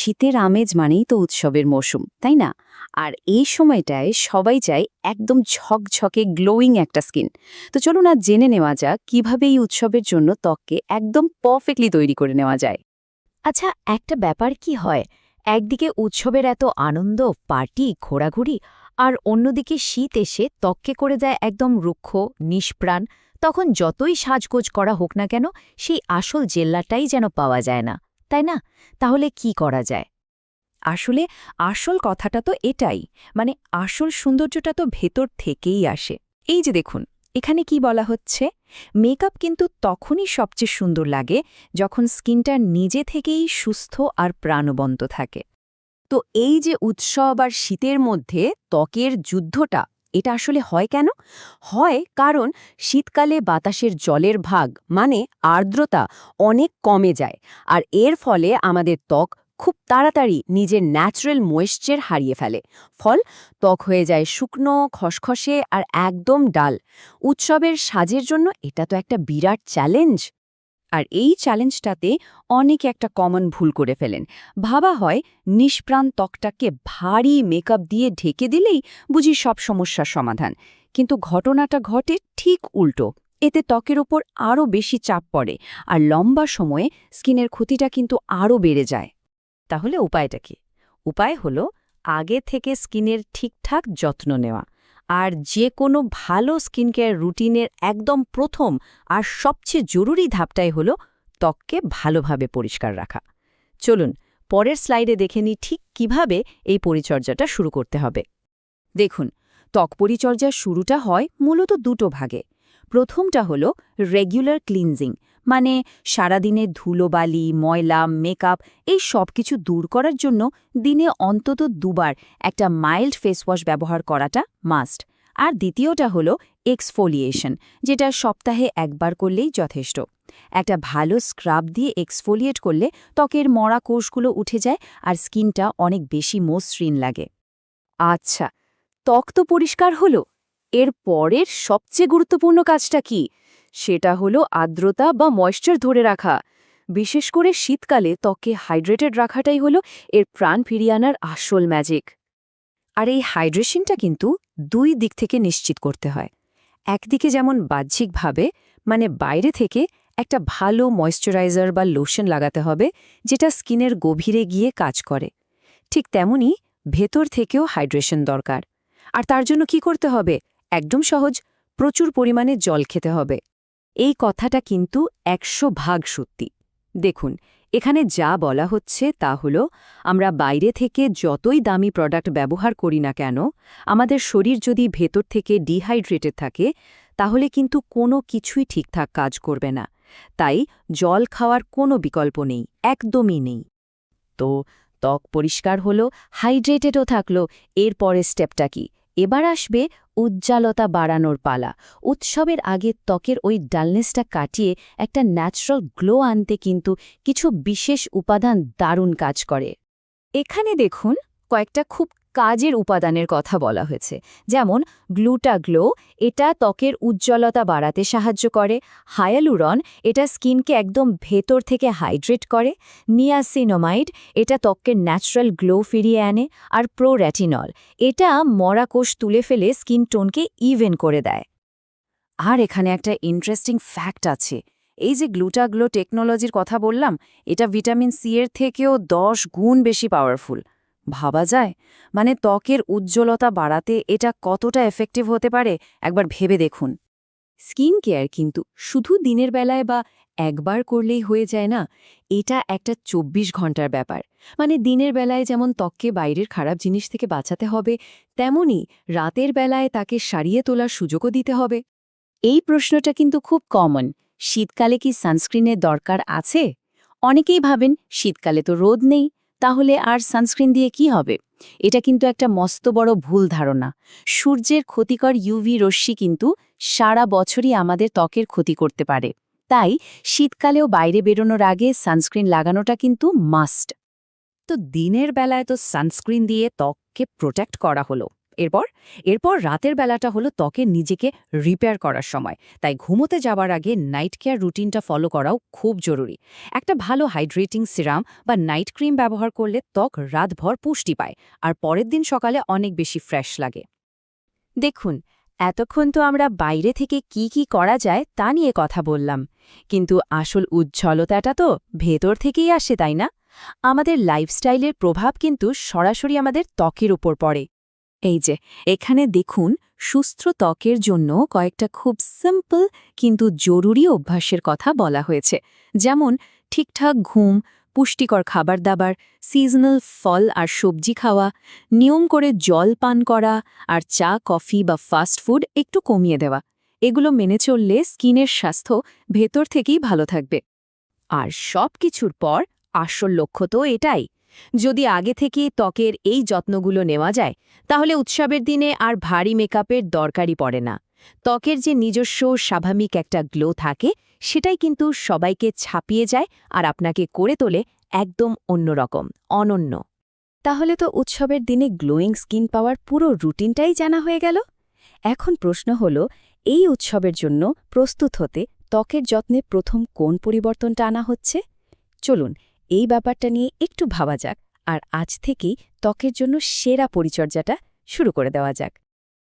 শীতের আমেজ মানেই তো উৎসবের মৌসুম তাই না? আর এই সময়টায় সবাই চায় একদম ঝকঝকে গ্লোয়িং একটা স্কিন তো চলুন আর জেনে নেওয়া যাক কীভাবে এই উৎসবের জন্য ত্বককে একদম পারফেক্টলি তৈরি করে নেওয়া যায়। আচ্ছা একটা ব্যাপার কি হয়? একদিকে উৎসবের এত আনন্দ, পার্টি, ঘোরাঘুরি, আর অন্যদিকে শীত এসে ত্বককে করে দেয় একদম রুক্ষ, নিষ্প্রাণ, তখন যতই সাজগোজ করা হোক না কেন, সেই আসল জেল্লাটাই যেন পাওয়া যায় না। তাই না? তাহলে কি করা যায়? আসলে আসল কথাটা তো এটাই মানে আসল সৌন্দর্যটা তো ভেতর থেকেই আসে। এই যে দেখুন, এখানে কি বলা হচ্ছে? মেকআপ কিন্তু তখনই সবচেয়ে সুন্দর লাগে যখন স্কিনটা নিজে থেকেই সুস্থ আর প্রাণবন্ত থাকে। তো এই যে উৎসব আর শীতের মধ্যে ত্বকের যুদ্ধটা এটা আসলে হয় কেন? হয় কারণ শীতকালে বাতাসের জলের ভাগ মানে আর্দ্রতা, অনেক কমে যায়। আর এর ফলে আমাদের ত্বক খুব তাড়াতাড়ি নিজের ন্যাচারাল ময়েশ্চার হারিয়ে ফেলে। ফল, ত্বক হয়ে যায় শুকনো, খসখসে আর একদম ডাল। উৎসবের সাজের জন্য এটা তো একটা বিরাট চ্যালেঞ্জ আর এই চ্যালেঞ্জটাতে অনেকে একটা কমন ভুল করে ফেলেন। ভাবা হয় নিষ্প্রাণ ত্বকটাকে ভারী মেকআপ দিয়ে ঢেকে দিলেই বুঝি সব সমস্যার সমাধান। কিন্তু ঘটনাটা ঘটে ঠিক উল্টো। এতে ত্বকের ওপর আরও বেশি চাপ পড়ে আর লম্বা সময়ে স্কিনের ক্ষতিটা কিন্তু আরও বেড়ে যায়। তাহলে উপায়টা কি? উপায় হলো আগে থেকে স্কিনের ঠিকঠাক যত্ন নেওয়া। আর যে কোনো ভালো স্কিন কেয়ার রুটিনের একদম প্রথম আর সবচেয়ে জরুরি ধাপটাই হলো ত্বককে ভালোভাবে পরিষ্কার রাখা। চলুন, পরের স্লাইডে দেখে নিই ঠিক কীভাবে এই পরিচর্যাটা শুরু করতে হবে। দেখুন, ত্বক পরিচর্যার শুরুটা হয় মূলত দুটো ভাগে। প্রথমটা হলো রেগুলার ক্লিনজিং মানে সারাদিনের ধুলোবালি, ময়লা, মেকআপ এই সব কিছু দূর করার জন্য দিনে অন্তত দুবার একটা মাইল্ড ফেস ওয়াশ ব্যবহার করাটা মাস্ট। আর দ্বিতীয়টা হলো এক্সফোলিয়েশন, যেটা সপ্তাহে একবার করলেই যথেষ্ট। একটা ভালো স্ক্রাব দিয়ে এক্সফোলিয়েট করলে ত্বকের মরা কোষগুলো উঠে যায় আর স্কিনটা অনেক বেশি মসৃণ লাগে। আচ্ছা ত্বক তো পরিষ্কার হলো। এর পরের সবচেয়ে গুরুত্বপূর্ণ কাজটা কি? সেটা হলো আর্দ্রতা বা ময়েশ্চার ধরে রাখা। বিশেষ করে শীতকালে ত্বককে হাইড্রেটেড রাখাটাই হলো এর প্রাণ ফিরিয়ে আনার আসল ম্যাজিক আর এই হাইড্রেশনটা কিন্তু দুই দিক থেকে নিশ্চিত করতে হয়। একদিকে যেমন বাহ্যিকভাবে মানে বাইরে থেকে একটা ভালো ময়েশ্চারাইজার বা লোশন লাগাতে হবে, যেটা স্কিনের গভীরে গিয়ে কাজ করে। ঠিক তেমনি ভেতর থেকেও হাইড্রেশন দরকার। আর তার জন্য কি করতে হবে? একদম সহজ, প্রচুর পরিমাণে জল খেতে হবে। এই কথাটা কিন্তু একশো ভাগ সত্যি। দেখুন, এখানে যা বলা হচ্ছে তা হল, আমরা বাইরে থেকে যতই দামি প্রোডাক্ট ব্যবহার করি না কেন, আমাদের শরীর যদি ভেতর থেকে ডিহাইড্রেটেড থাকে, তাহলে কিন্তু কোনো কিছুই ঠিকঠাক কাজ করবে না। তাই জল খাওয়ার কোনো বিকল্প নেই, একদমই নেই। তো ত্বক পরিষ্কার হলো হাইড্রেটেডও থাকল এর পরের স্টেপটা কি? এবার আসবে উজ্জ্বলতা বাড়ানোর পালা। উৎসবের আগে ত্বকের ওই ডালনেসটা কাটিয়ে একটা ন্যাচারাল গ্লো আনতে কিন্তু কিছু বিশেষ উপাদান দারুণ কাজ করে। এখানে দেখুন, কয়েকটা খুব কাজের উপাদানের কথা বলা হয়েছে। যেমন গ্লুটা গ্লো এটা ত্বকের উজ্জ্বলতা বাড়াতে সাহায্য করে, হায়ালুরন এটা স্কিনকে একদম ভেতর থেকে হাইড্রেট করে, নিয়াসিনোমাইড এটা ত্বকের ন্যাচারাল গ্লো ফিরিয়ে আনে, আর প্রোর্যাটিনল এটা মরা কোষ তুলে ফেলে স্কিন টোনকে ইভেন করে দেয়। আর এখানে একটা ইন্টারেস্টিং ফ্যাক্ট আছে। এই যে গ্লুটাগ্লো টেকনোলজির কথা বললাম, এটা ভিটামিন সি এর থেকেও দশ গুণ বেশি পাওয়ারফুল। ভাবা যায়? মানে ত্বকের উজ্জ্বলতা বাড়াতে এটা কতটা এফেক্টিভ হতে পারে? একবার ভেবে দেখুন। স্কিন কেয়ার কিন্তু শুধু দিনের বেলায় বা একবার করলেই হয়ে যায় না, এটা একটা ২৪ ঘণ্টার ব্যাপার। মানে দিনের বেলায় যেমন ত্বককে বাইরের খারাপ জিনিস থেকে বাঁচাতে হবে, তেমনি রাতের বেলায় তাকে সারিয়ে তোলার সুযোগও দিতে হবে। এই প্রশ্নটা কিন্তু খুব কমন শীতকালে কি সানস্ক্রিনের দরকার আছে? অনেকেই ভাবেন, শীতকালে তো রোদ নেই। তাহলে আর সানস্ক্রিন দিয়ে কি হবে? এটা কিন্তু একটা মস্ত বড় ভুল ধারণা। সূর্যের ক্ষতিকর ইউভি রশ্মি কিন্তু সারা বছরই আমাদের ত্বকের ক্ষতি করতে পারে। তাই শীতকালেও বাইরে বেরোনোর আগে সানস্ক্রিন লাগানোটা কিন্তু মাস্ট। তো দিনের বেলায় তো সানস্ক্রিন দিয়ে ত্বককে প্রোটেক্ট করা হলো। এরপর এরপর রাতের বেলাটা হলো ত্বকের নিজেকে রিপেয়ার করার সময়। তাই ঘুমোতে যাবার আগে নাইট কেয়ার রুটিনটা ফলো করাও খুব জরুরি। একটা ভালো হাইড্রেটিং সিরাম বা নাইট ক্রিম ব্যবহার করলে ত্বক রাতভর পুষ্টি পায়, আর পরের দিন সকালে অনেক বেশি ফ্রেশ লাগে। দেখুন, এতক্ষণ তো আমরা বাইরে থেকে কি কি করা যায় তা নিয়ে কথা বললাম, কিন্তু আসল উজ্জ্বলতাটা তো ভেতর থেকেই আসে, তাই না? আমাদের লাইফস্টাইলের প্রভাব কিন্তু সরাসরি আমাদের ত্বকের উপর পড়ে। এই যে, এখানে দেখুন, সুস্থ ত্বকের জন্য কয়েকটা খুব সিম্পল কিন্তু জরুরি অভ্যাসের কথা বলা হয়েছে। যেমন, ঠিকঠাক ঘুম, পুষ্টিকর খাবার দাবার সিজনাল ফল আর সবজি খাওয়া, নিয়ম করে জল পান করা আর চা, কফি বা ফাস্ট ফুড একটু কমিয়ে দেওয়া। এগুলো মেনে চললে স্কিনের স্বাস্থ্য ভেতর থেকেই ভালো থাকবে। আর সব কিছুর পর আসল লক্ষ্য তো এটাই। যদি আগে থেকে ত্বকের এই যত্নগুলো নেওয়া যায়, তাহলে উৎসবের দিনে আর ভারী মেকআপের দরকারই পড়ে না। ত্বকের যে নিজস্ব স্বাভাবিক একটা গ্লো থাকে, সেটাই কিন্তু সবাইকে ছাপিয়ে যায় আর আপনাকে করে তোলে একদম অন্যরকম অনন্য। তাহলে তো উৎসবের দিনে গ্লোয়িং স্কিন পাওয়ার পুরো রুটিনটাই জানা হয়ে গেল? এখন প্রশ্ন হল, এই উৎসবের জন্য প্রস্তুত হতে ত্বকের যত্নে প্রথম কোন পরিবর্তনটা আনা হচ্ছে? চলুন এই ব্যাপারটা নিয়ে একটু ভাবা যাক, আর আজ থেকেই ত্বকের জন্য সেরা পরিচর্যাটা শুরু করে দেওয়া যাক।